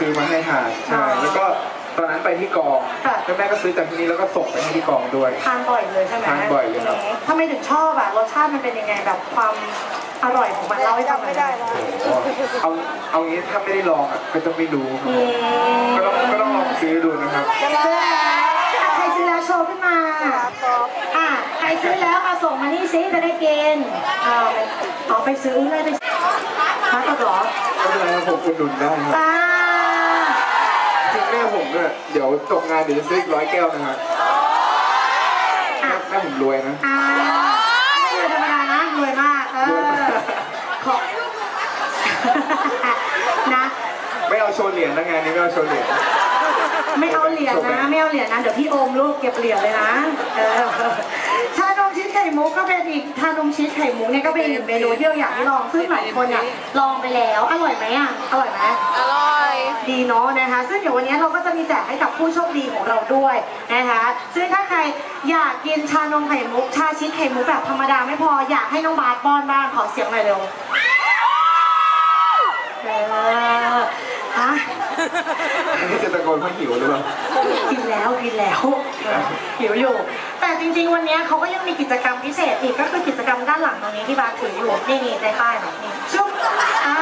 ม่ชอบซื้อมาให้ทานใช่อ๋อแล้วก็ตอนนั้นไปที่กองค่ะ แล้วแม่ก็ซื้อจากที่นี่แล้วก็ส่งไปให้ที่กองด้วย ทานบ่อยเลยใช่ไหมทานบ่อยเลยครับทำไมถึงชอบอะรสชาติมันเป็นยังไงแบบความอร่อยของมันเล่าให้ฟังหน่อยไม่ได้นะโอ้โหเอาเอางี้ถ้าไม่ได้ลองอะก็จะไม่รู้ครับอืมก็ต้องก็ต้องลองซื้อดูนะครับ ซื้อแล้วใครซื้อแล้วโชว์ขึ้นมา อะใครซื้อแล้วเอาส่งมานี่ซิจะได้กินเอาเอาไปซื้อเลยไปพักก็หรอไม่เป็นไรครับผมอุดหนุนได้ครับป้าจริง แม่ผมเนี่ยเดี๋ยวจบงานเดี๋ยวจะซื้ออีกร้อยแก้วนะครับอะแม่ผมรวยนะอ่าไม่รวยธรรมดานะรวยมากเอรวยอมากขอนะ ไม่เอาโชว์เหรียญนะงานนี้ไม่เอาโชว์เหรียญ ไม่เอาเหรียญนะไม่เอาเหรียญนะเดี๋ยวพี่โอมลูกเก็บเหรียญเลยนะเออชานมชีสไข่มุกก็เป็นอีกชานมชีสไข่มุกเนี่ยก็เป็นอีกเมนูที่เราอยากให้ลองซึ่งหลายคนเนี่ยลองไปแล้วอร่อยไหมอะอร่อยไหมอร่อยดีเนาะนะคะ ซึ่งเดี๋ยววันนี้เราก็จะมีแจกให้กับผู้โชคดีของเราด้วยนะคะซึ่งถ้าใครอยากกินชานมไข่มุกชาชีสไข่มุกแบบธรรมดาไม่พออยากให้น้องบาสป้อนบ้างขอเสียงหน่อยเร็วเออฮะอั นนี้จะตะโกนเพราะหิวหรือเปล่า กินแล้วกินแล้วหิวอยู่ แต่จริงๆ วันนี้เขาก็ยังมีกิจกรรมพิเศษอีกก็คือกิจกรรมด้านหลังตรงนี้ที่บาสถืออยู่นี่นี่ในป้ายแบบนี้ชุบอ่า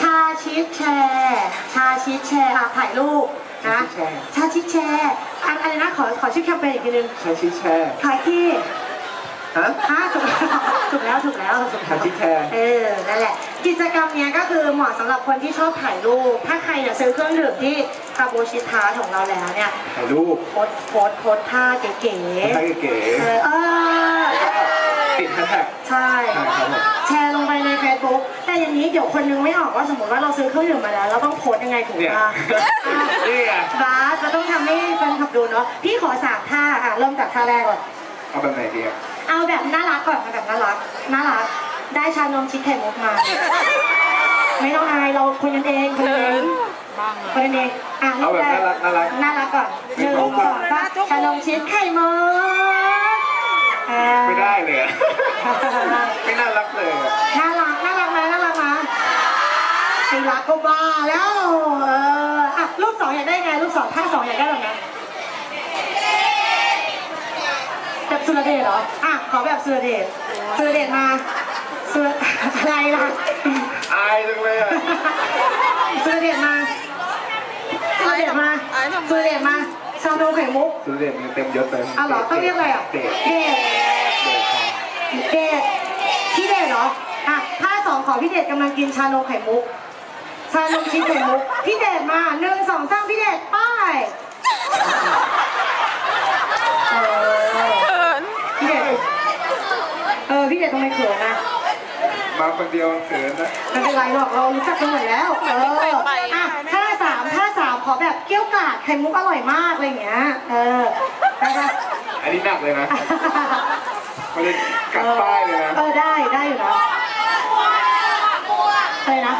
ชาชีสแชร์ชาชีสแชร์อะถ่ายรูปนะ ชาชีสแชร์อันอะไรนะขอขอชื่อแคมเปญอีกทีนึงใช้ชีสแชร์ขายที่ฮะ ฮะถูกแล้ว ถูกแล้วถูกแล้วถูกชาแล้วชีสแชร์เออนั่นแหละ กิจกรรมเนี้ยก็คือเหมาะสำหรับคนที่ชอบถ่ายรูป ถ้าใครเนี่ยซื้อเครื่องดื่มที่คาโบชิทาของเราแล้วเนี่ยถ่ายรูปโพสต์โพสต์โพสต์ท่าเก๋ให้เก๋ๆเออเออๆแล้วก็ติดแฮชแท็กใช่ใช่ครับผมแชร์ลงไปใน Facebook แต่อย่างนี้เดี๋ยวคนนึงไม่ออกว่าสมมติว่าเราซื้อเครื่องดื่มมาแล้วเราต้องโพสต์ยังไงถูกเนี่ยป่ะนี่ไงบาสจะต้องทำให้แฟนคลับดูเนาะพี่ขอสามท่าอะเริ่มจากท่าแรกก่อนเอาแบบไหนดีอะ เอาแบบน่ารักก่อนเอาแบบน่ารักน่ารัก ได้ชานมชิคไข่มุกมา ไม่ต้องอายเราคุยกันเองคุยกันเองคุยกันเองอะเอาแบบน่ารักน่ารักน่ารักก่อนหนึ่งสองสามชานมชิคไข่มุกอ่าไม่ได้เลยอะไม่น่ารักเลยอะน่ารักน่ารักไหมน่ารักไหมไอ้รักก็บ้าแล้วเอออะรูปสองอยากได้ไงรูปสองท่าสองอยากได้แบบไหนแบบ สุรเดชเหรอ อะ ขอแบบสุรเดชสุรเดชมาสุรอะไรล่ะ อายจังเลยอะสุรเดชมาสุรเดชมาอายทำไมสุรเดชมาชาโนไข่มุก สุดเด่นเต็มยศเลยอ้าวเหรอต้องเรียกอะไรอะ เด็กเดชเด็กครับเดชพี่เดชเหรอ อะท่าสองขอพี่เดชกำลังกินชานมไข่มุก ชานมชิ้นไข่มุก พี่เดชมาหนึ่งสองสามพี่เดชไป้ายเออ เขิน พี่เดช เออพี่เดชทำไมเขินนะมาคนเดียวเขินนะไม่เป็นไรหรอกเรารู้จักกันหมดแล้วเอออะท่าสามท่าสามขอแบบเกี้ยวกราดไข่มุกอร่อยมากอะไรอย่างเงี้ยเออได้ปะอันนี้หนักเลยนะมันจะกัดป้ายเลยนะเออได้ได้อยู่นะอะไรนะ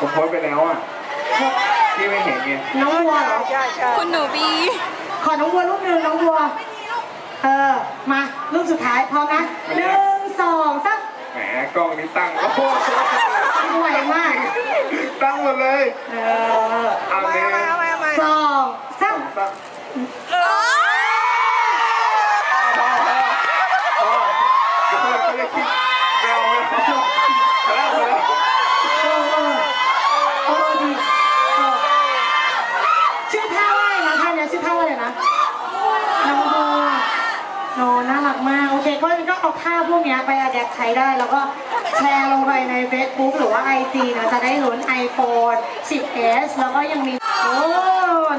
ผมโพสต์ไปแล้วอะพี่ไม่เห็นไงน้องวัวเหรอใช่ใช่คุณหนูบีขอน้องวัวรูปหนึ่งน้องวัว เออ มารูปสุดท้ายพร้อมนะหนึ่งสองสามแหมกล้องนี้ตั้งโอ้โหไวมาก ตั้งหมดเลย เออเอาเอาเลมายเอามาเอามาสองสามตั้งเออ พอพอพอเดี๋ยวคนเขาจะคิดไม่เอาไม่เอาพอแล้วพอแล้ว เออเออเออดีเออชื่อท่าว่าอะไรนะท่าเนี้ยชื่อท่าว่าอะไรนะน้องบัวโนน่ารักมาก โอเค ก็ก็เอา ท่าพวกเนี้ยไปอัดแอปใช้ได้ แล้วก็แชร์ลงไปใน Facebook หรือว่า IG นะจะได้ลุ้น iPhone 10s แล้วก็ยังมี โอ้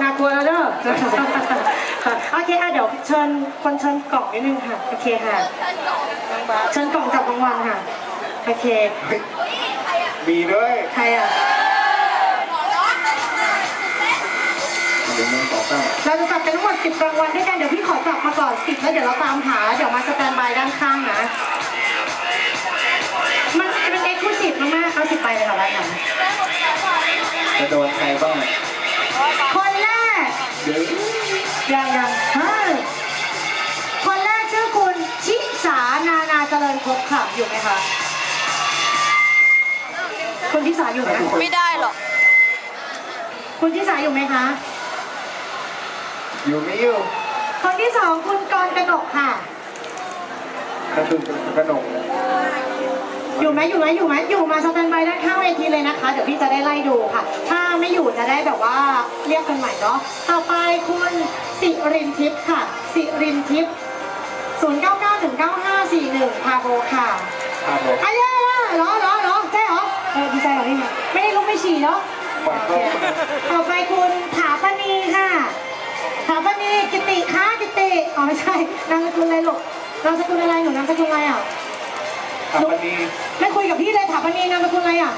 น่ากลัวแล้วเด้อโอเคอะเดี๋ยวเชิญคนเชิญกล่องนิดนึงค่ะ โอเคค่ะ เชิญกล่องจับรางวัลค่ะ โอเคเฮ้ยมีด้วย ใครอะ เดี๋ยวหนึ่งสองสาม เราจะจับเป็นทั้งหมด 10รางวัลด้วยกัน เดี๋ยวพี่ขอจับมาก่อน10แล้วเดี๋ยวเราตามหา เดี๋ยวมาสแตนบายด้านข้างนะ มันเป็นเอ็กซ์คลูซีฟมากๆเขาสิบไปเลยค่ะรายการจะโดนใครบ้างคนแรกเดี๋ยวยังยังเฮ้ยคนแรกชื่อคุณชิสานานาเจริญครบค่ะอยู่ไหมคะคุณทิสาอยู่ไหมไม่ได้หรอกคุณทิสาอยู่ไหมคะ อยู่ไม่อยู่คนที่สองคุณกรกนกค่ะ กระตุกกระหนกอยู่ไหมอยู่ไหมอยู่ไหมอยู่มาสแตนบายด้านข้างเวทีเลยนะคะ เดี๋ยวพี่จะได้ไล่ดูค่ะ ถ้าไม่อยู่จะได้แบบว่าเรียกกันใหม่เนาะต่อไปคุณสิรินทิพย์ค่ะ สิรินทิพย์099ถึง9541พาโบค่ะครับผมอ้ยเหรอเหรอเหรอใช่เหรอเออดีใจเหรอนี่ไม่ได้ลุกไม่ฉี่เนาะ ปล่อยโอก็เคต่อไปคุณถาปณีค่ะ ถาปณีกิติคะกิติอ๋อไม่ใช่นามสกุลอะไรลูกนามสกุลอะไรหนูนามสกุลอะไรอะครับวันนี้ไม่คุยกับพี่เลยถาปณีนามสกุลอะไรอะ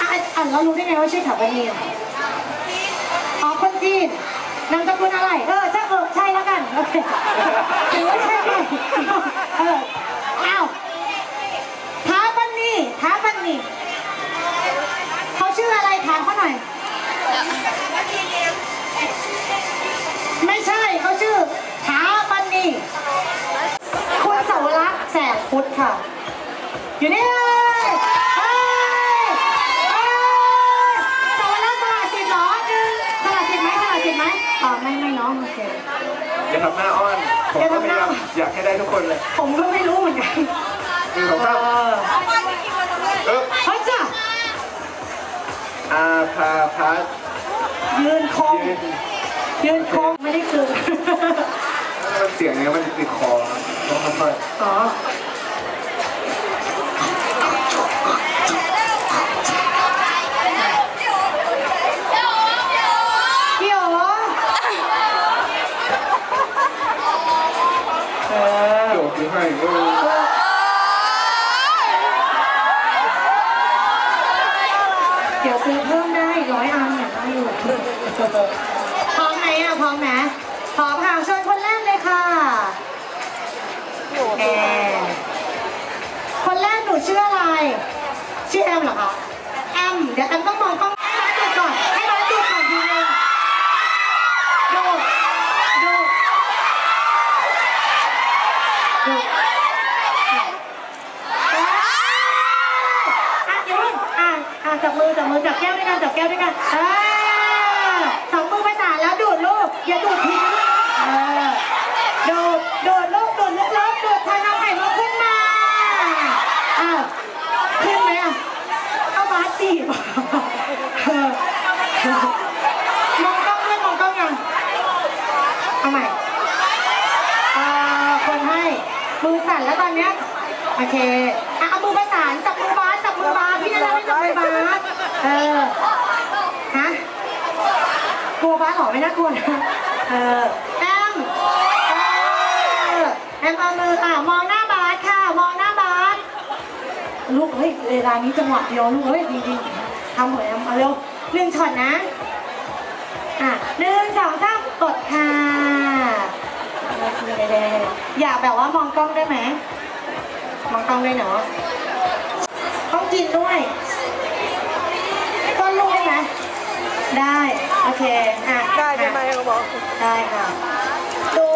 อะอะเรารู้ได้ไงว่าชื่อถาปณีอะอ๋อคนจีนนามสกุลอะไรเออใช่เออใช่แล้วกันโอเคถือว่าใช่ไหมเอออ้าวถาปณีถาปณีเขาชื่ออะไรถามเขาหน่อย พุทธค่ะ อยู่นี่เลยสวรักษ์สละสิทธิ์หรอหนึ่งสละสิทธิ์ไหมสละสิทธิ์ไหมอ๋อไม่ไม่น้องโอเคอย่าทำหน้าอ้อน ผมก็ทำพหน้ายายามอยากให้ได้ทุกคนเลย ผมก็ไม่รู้เหมือนกันหนึ่งสองสามเออเฮ้ยจ้ะอาพาพัดยืนคงยืนยืนคงไม่ได้คือมันเสียงเนี้ยมันติดคอต้องค่อยอ๋อ พี่โอ๋เออ ๆโดดขึ้นให้เออ เดี๋ยวซื้อเพิ่มได้ร้อยอันเนี่ยได้อยู่พร้อมไหมอะพร้อมไหมพร้อมค่ะเชิญคนแรกเลยค่ะแอมคนแรกหนูชื่ออะไร ชื่อแอมเหรอคะแอมเดี๋ยวแอมต้องมองกล้องให้ร้านดูก่อน ให้ร้านดูก่อนทีนึงดูดูดูอะอย่าเพิ่งอะอะจับมือจับมือจับแก้วด้วยกันจับแก้วด้วยกันเออสองมือประสานแล้วดูดลูกอย่าดูดทิ้งนะเออดูดดูดลูกดูดลูกลูกดูดทางน้ำไข่มุกขึ้นมาอ้าวขึ้นไหมอะเอาบาสจีบเออมองกล้องด้วยมองกล้องยังเอาใหม่เอ่อคนให้ มือสั่นแล้วตอนเนี้ยโอเคอะเอามือประสานจับมือบาสจับมือบาสพี่นันไม่จับมือบาสเออฮะกลัวบาสเหรอไม่น่ากลัวนะเออแอมเออแอมเอามือค่ะมองหน้าบาสค่ะ มองหน้าบาสลูกเฮ้ยเวลานี้จังหวะเดียวลูกเฮ้ยดีๆทำเหมือนเอาเร็วหนึ่งช็อตนะอะหนึ่งสองสามกดค่ะ อย่าแบบว่ามองกล้องได้ไหมมองกล้องได้เนาะต้องกินด้วยต้นลูกได้ไหมได้ โอเค อะได้ได้ไหมอะเขาบอกได้ค่ะโอ้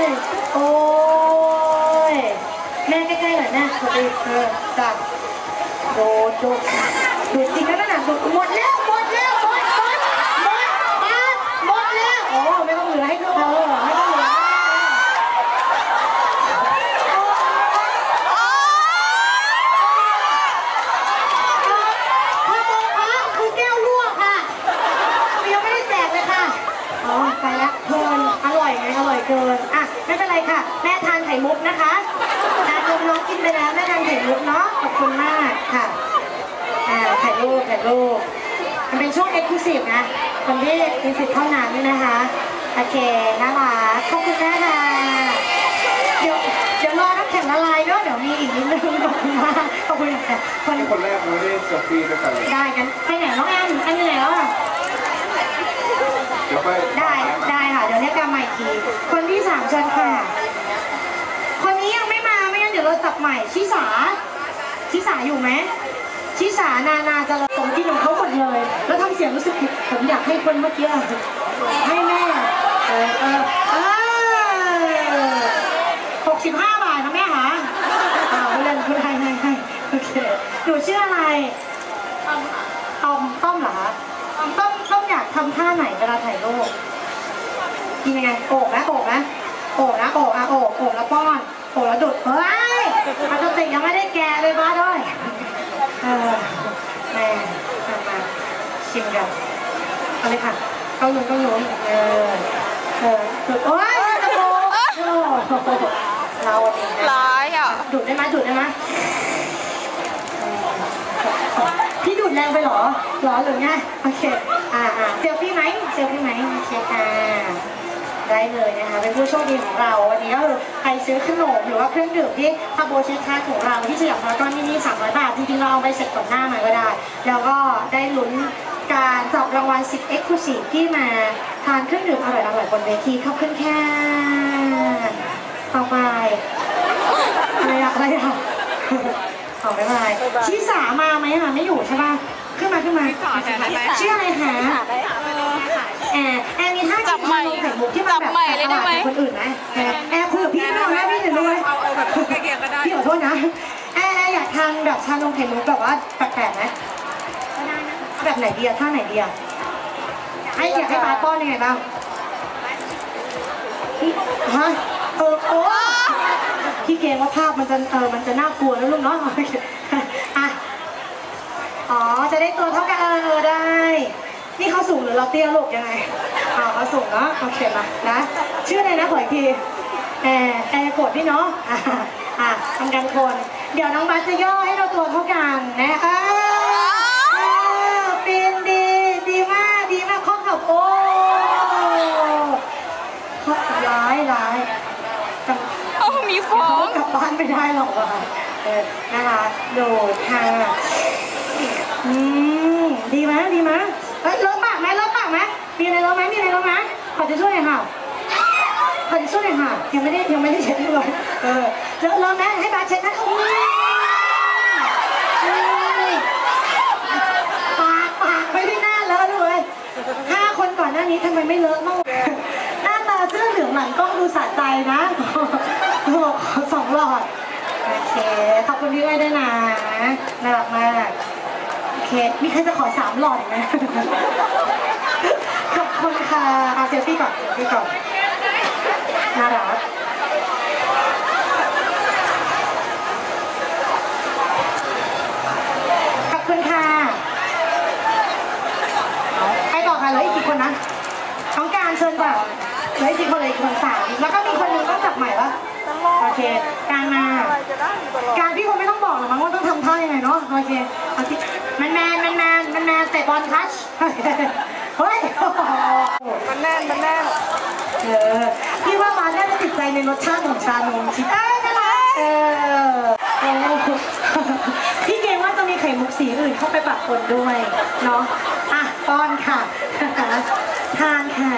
ยโอ้ยแม่ใกล้ๆหน่อยนะพอดีเออจับโดดโดดโดดจริงแล้วนะโดดหมดแล้วหมดแล้วหมดหมดหมดหมดหมดแล้ว โอ้ไม่ต้องเหลือให้เธอไม่ต้องเหลือพระโมคะคือแก้วรั่วค่ะยังไม่ได้แจกเลยค่ะ อ๋อไปแล้วเพลินอร่อยไงอร่อย เกินอะไม่เป็นไรค่ะ แม่ทานไข่มุกนะคะทานนมน้องกินไปแล้วแม่ทานไข่มุกเนาะขอบคุณมากค่ะอ่าถ่ายรูปถ่ายรูปมันเป็นช่วงเอ็กซ์คลูซีฟนะคนที่มีสิทธิ์เท่านั้นนะคะโอเคน่ารักขอบคุณแม่ค่ะเดี๋ยวเดี๋ยวรอน้ำแข็งละลายเนาะเดี๋ยวมีอีกนิดนึงขอบคุณมากขอบคุณค่ะคนที่คนแรกไม่ได้เซลฟี่ด้วยกันเลยได้กันไปไหนน้องแอมอันนี้ไหนแล้วอะเดี๋ยวค่อยได้ได้ค่ะ เดี๋ยวเรียกกันใหม่อีกทีคนที่สามเชิญค่ะ คนนี้ยังไม่มาไม่งั้นเดี๋ยวเราจับใหม่ชิสาชิสาอยู่ไหมชิสานานาจะผมกินของเขาหมดเลย แล้วทำเสียงรู้สึกผิดผมอยากให้คนเมื่อกี้ให้แม่เออเออเออหกสิบห้าบาทนะแม่หาอ่าไม่เล่นพูดให้ให้ให้โอเคหนูชื่ออะไรตอมต้อมเหรอคะต้อมต้อมอยากทำท่าไหนเวลาถ่ายรูป กินยังไงโอบนะโอบนะโอบนะโอบอะโอบโอบแล้วป้อนโอบแล้วดุดเฮ้ยปกติยังไม่ได้แกะเลยบ้าด้วยเออแม่ทำมาชิมกันเอาเลยค่ะเก้าหนุนเก้าหนุนเออเออดุดโอ้ยตะโกนโอ้เราเองนะร้ายอะดูดได้ไหมดูดได้ไหมพี่ดูดแรงไปเหรอเหรอหรือไงโอเคอ่าอ่าเซลฟี่ไหมเซลฟี่ไหมโอเคค่ะ ได้เลยนะคะ เป็นผู้โชคดีของเรา วันนี้ก็คือใครซื้อขนมหรือว่าเครื่องดื่มที่คาโบชิคาของเราที่สยามพารากอนที่นี่300 บาท จริงๆเราเอาไปเสร็จก่อนหน้ามาก็ได้ แล้วก็ได้ลุ้นการจับรางวัล10 Exclusive ที่มาทานเครื่องดื่มอร่อยๆบนเวทีขอบคุณค่ะต่อไปอะไรอะอะไรอะเอาไม่เป็นไรชิสามาไหมอะไม่อยู่ใช่ป่ะ ขึ้นมาขึ้นมาชื่ออะไรคะ แอร์แอร์มีท่าจับใหม่ไข่มุกที่มันแบบจับใหม่เลยได้ไหมแปกกว่าคนอื่นไหมแอร์แอร์คุยกับพี่หน่อยนะพี่หน่อยด้วยเอาเอาแบบใกล้เคียงก็ได้พี่ขอโทษนะแอร์แอร์อยากทานแบบชานมไข่มุกแบบว่าแปลกๆไหมแบบไหนดีอะท่าไหนดีอะให้อยากให้ปาป้อนยังไงบ้างฮะเออโอ้พี่เกรงว่าภาพมันจะเออมันจะน่ากลัวนะลูกเนาะโอเคอะอ๋อจะได้ตัวเท่ากันเออเออได้ นี่เขาสูงหรือเราเตี้ยลูกยังไงอ๋อเขาสูงเนาะโอเคมานะ ชื่ออะไรนะขออีกทีแอร์แอร์กดพี่เนาะอะอะทำกันคน เดี๋ยวน้องบาสจะย่อให้เราตัวเท่ากันนะเออเออเป็นดีดีมากดีมากข้อขับโอ้ข้อขับร้ายร้ายจำเอามีฟ้องกลับบ้านไม่ได้หรอกว่ะเออนะคะ โดดค่ะอืม ดีไหมดีไหม เอ้ยเลอะปากไหมเลอะปากไหมมีอะไรเลอะไหมมีอะไรเลอะไหมขอจะช่วยหน่อยค่ะขอจะช่วยหน่อยค่ะ ยังไม่ได้ยังไม่ได้เช็ดเลยเออเลอะเลอะไหมให้บาสเช็ดนะอุ้ยอุ้ยปากปากไม่ได้หน้าเลอะเลยห้าคนก่อนหน้านี้ทำไมไม่เลอะบ้างหน้าตาเสื้อเหลืองหลังกล้องดูสะใจนะโอ้โหสองหลอดโอเคขอบคุณพี่ไว้ด้วยนะน่ารักมากโอ เคมีใครจะขอสามหลอดไหมขอบคุณค่ะเอาเซลฟี่ก่อนเซลฟี่ก่อนน่ารักขอบคุณค่ะไปต่อค่ะเหลืออีกกี่คนนะต้องการเชิญจ้ะเหลืออีกกี่คนเลยอีกคนสามแล้วก็มีคนหนึงต้องจับใหม่ปะโอเคการมา การพี่คงไม่ต้องบอกหรอกมั้งว่าต้องทำท่ายังไงเนาะโอเคเอาที่ แมนแมนแมนแมนแมนแมนเตะบอลทัชเฮ้ยมันแน่นมันแน่นเออพี่ว่ามาน่าจะติดใจในรสชาติของชานมชิเอ้ยน่ารักเออเออพี่เกรงว่าจะมีไข่มุกสีอื่นเข้าไปปะปนด้วยเนาะอะป้อนค่ะทานค่ะ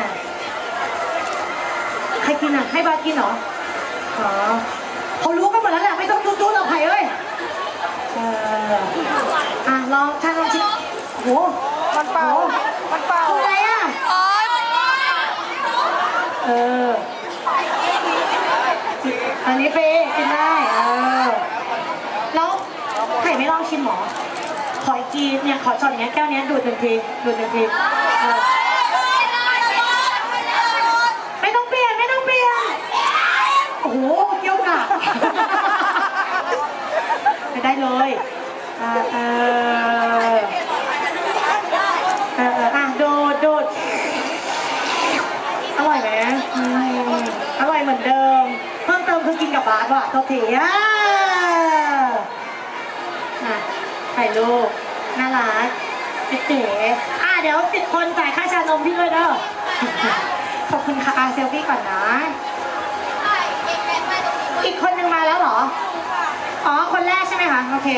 ใครกินอะให้บาสกินเหรออ๋อเขารู้กันหมดแล้วแหละไม่ต้องจู้ๆหรอกไผ่เอ้ย เออ อะลองทานลองชิม โหมันเป่า มันเป่า คืออะไรอะ โอ๊ยเออ อันนี้เฟย์กินได้ เออ แล้วไข่ไม่ลองชิมหรอขออีกทีเนี่ย ขอช็อตเนี้ยแก้วเนี้ยดูดหนึ่งที ดูดหนึ่งทีเออไม่ต้องเปลี่ยน ไม่ต้องเปลี่ยน โอ้โหเกี่ยวกะไม่ได้เลยอ่าเออเออเอออะโดดโดด อร่อยไหมอืม อร่อยเหมือนเดิม เพิ่มเติมคือกินกับบาสว่ะโทษทีอะถ่ายรูปน่ารักเก๋อะเดี๋ยวสิบคนจ่ายค่าชานมพี่ด้วยเด้อขอบคุณค่ะอะเซลฟี่ก่อนนะ อีกคนนึงมาแล้วเหรอ อ๋อ คนแรกใช่ไหมคะ โอเค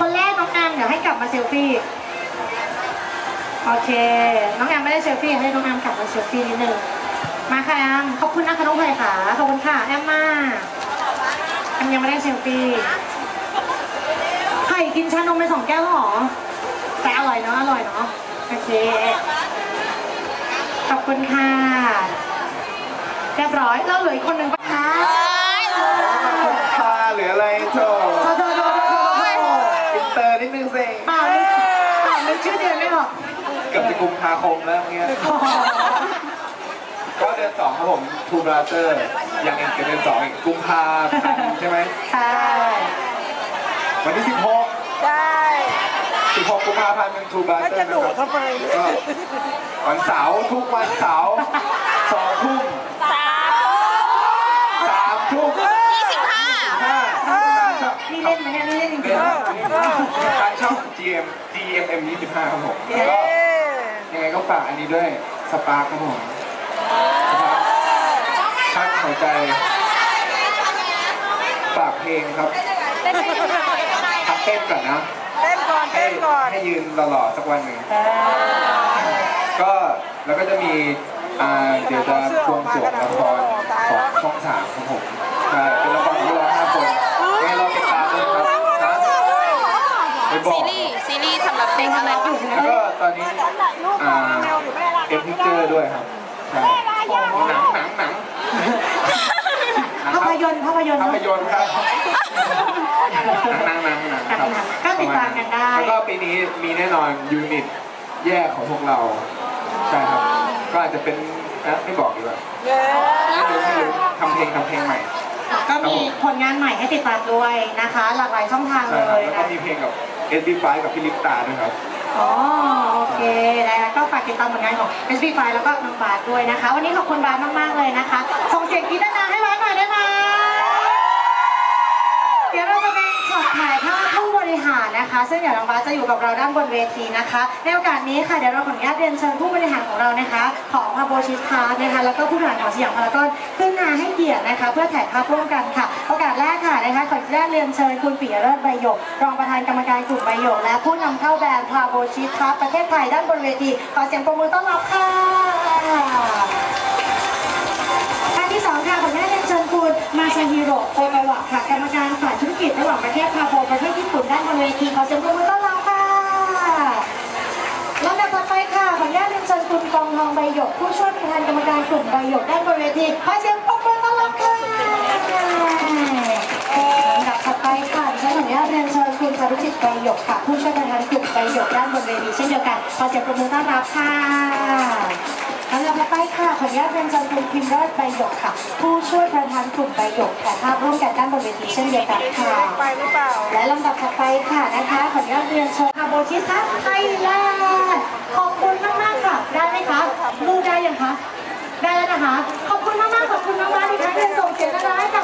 คนแรกน้องแอมเดี๋ยวให้กลับมาเซลฟี่ โอเค น้องแอมไม่ได้เซลฟี่ให้น้องแอมกลับมาเซลฟี่นิดนึง มาค่ะแอมขอบคุณนะคะน้องไผ่ค่ะขอบคุณค่ะแอมมาแอมยังไม่ได้เซลฟี่ไผ่กินชานมไปสองแก้วหรอแต่อร่อยเนาะอร่อยเนาะโอเคขอบคุณค่ะเรียบร้อยเราเหลืออีกคนหนึ่งค่ะเหลืออะไรโถอินเตอร์นิดนึงสิเปล่าเลยเปล่าเลยชื่อเดือนไม่หรอกเกือบจะกุมภาคมแล้วเงี้ย เดือนสองครับผมทูบราเตอร์ยังอีกเดือนสองอีกกุมภาพันธ์ใช่ไหมใช่วันที่สิบหกได้สิบหกกุมภาพันธ์เป็นทูบราแล้วเตอจะร์นะดุครับทำไมก็วันเสาร์ทุกวันเสาร์สองทุ่มสามทุ่มยี่สิบห้าห้านี่เล่นไหมเนี่ยนี่เล่นจริงเล่นๆทางช่อง GM GMM 25ครับผมเย้ก็ยังไงก็ฝากอันนี้ด้วยสปาร์คครับผม สปาร์คทักหัวใจฝากเพลงครับพักเต้นก่อนนะ เต้นก่อนให้เต้นก่อนให้ยืนหล่อๆสักวันหนึ่ง ก็แล้วก็จะมีอ่าเดี๋ยวจะบวงสรวงละครของช่องสามครับผมใช่เป็นละครของเราห้าคนยังไงเราติดตามด้วยครับนะไปบอซีกรีส์ซีรีส์สำหรับเด็กอะไรบ้างแล้วก็ตอนนี้อ่าเอ็มพิเจอร์ด้วยครับใช่ หนังหนังหนังภาพยนตร์ภาพยนตร์ภาเนพอะยนตร์ครับหนังหนังหนังครับก็ติดตามกันได้ แล้วก็ปีนี้มีแน่นอนยูนิตแยกของพวกเราใช่ครับ ก็อาจจะเป็นนะไม่บอกดีกว่าเย้ไม่รู้ไม่รู้ทำเพลงทำเพลงใหม่ ก็มีผลงานใหม่ให้ติดตามด้วยนะคะ หลากหลายช่องทางใช่เลครับยแล้วก็นะมีเพลงกับเอ็ดดี้ไฟกับพี่ลิปตาด้วยครับ อ๋อโอเคนะคะก็ฝากติดตามผลงานของ s b 5แล้วก็น้องบาสด้วยนะคะ วันนี้ขอบคุณบาสมากๆเลยนะคะส่งเสียงกรีดดังๆให้บาสหน่อยได้ไหมเดี๋ยวเราจะไปช็อตถ่ายภาพคู่ ซึ่งเดี๋ยวน้องบาสจะอยู่กับเราด้านบนเวทีนะคะ ในโอกาสนี้ค่ะเดี๋ยวเราขออนุญาตเรียนเชิญผู้บริหารของเรานะคะ ของพาโบชิสพาร์นะคะ แล้วก็ผู้บริหารของสยามพารากอนขึ้นมาให้เกียรตินะคะ เพื่อถ่ายภาพร่วมกันค่ะ โอกาสแรกค่ะนะคะขออนุญาตเรียนเชิญคุณปิยะเลิศใบหยก รองประธานกรรมการกลุ่มใบหยก และผู้นำเข้าแบรนด์พาโบชิสพาร์ประเทศไทยด้านบนเวที ขอเสียงปรบมือต้อนรับค่ะ คุณมาฮิโร่โอกาวะค่ะกรรมการฝ่ายธุรกิจระหว่างประเทศพาโบประเทศญี่ปุ่นด้านบนเวทีขอเสียงปรบมือต้อนรับค่ะลำดับต่อไปค่ะขออนุญาตเรียนเชิญคุณกองทองใบหยกผู้ช่วยประธานกรรมการกลุ่มใบหยกด้านบนเวทีขอเสียงปรบมือต้อนรับค่ะลำดับต่อไปค่ะดิฉันขออนุญาตเรียนเชิญคุณสารุจิตใบหยกค่ะ ผู้ช่วยประธานกลุ่มใบหยกด้านบนเวทีเช่นเดียวกันขอเสียงปรบมือต้อนรับค่ะ ลำดับต่อไปค่ะ ขออนุญาตเรียนเชิญคุณพิมพ์รอดใบหยกค่ะ ผู้ช่วยประธานกลุ่มใบหยกถ่ายภาพร่วมกันด้านบนเวทีเช่นเดียวกันค่ะ ไปหรือเปล่า และลำดับต่อไปค่ะนะคะ ขออนุญาตเรียนเชิญคาโบชิซัสไทยแลนด์ขอบคุณมากมากค่ะ ได้ไหมคะรูได้ยังคะ ได้แล้วนะคะ ขอบคุณมากๆขอบคุณมากมากที่ท่านเรียนส่งเสียงดังๆให้กับน้องบ้านสุร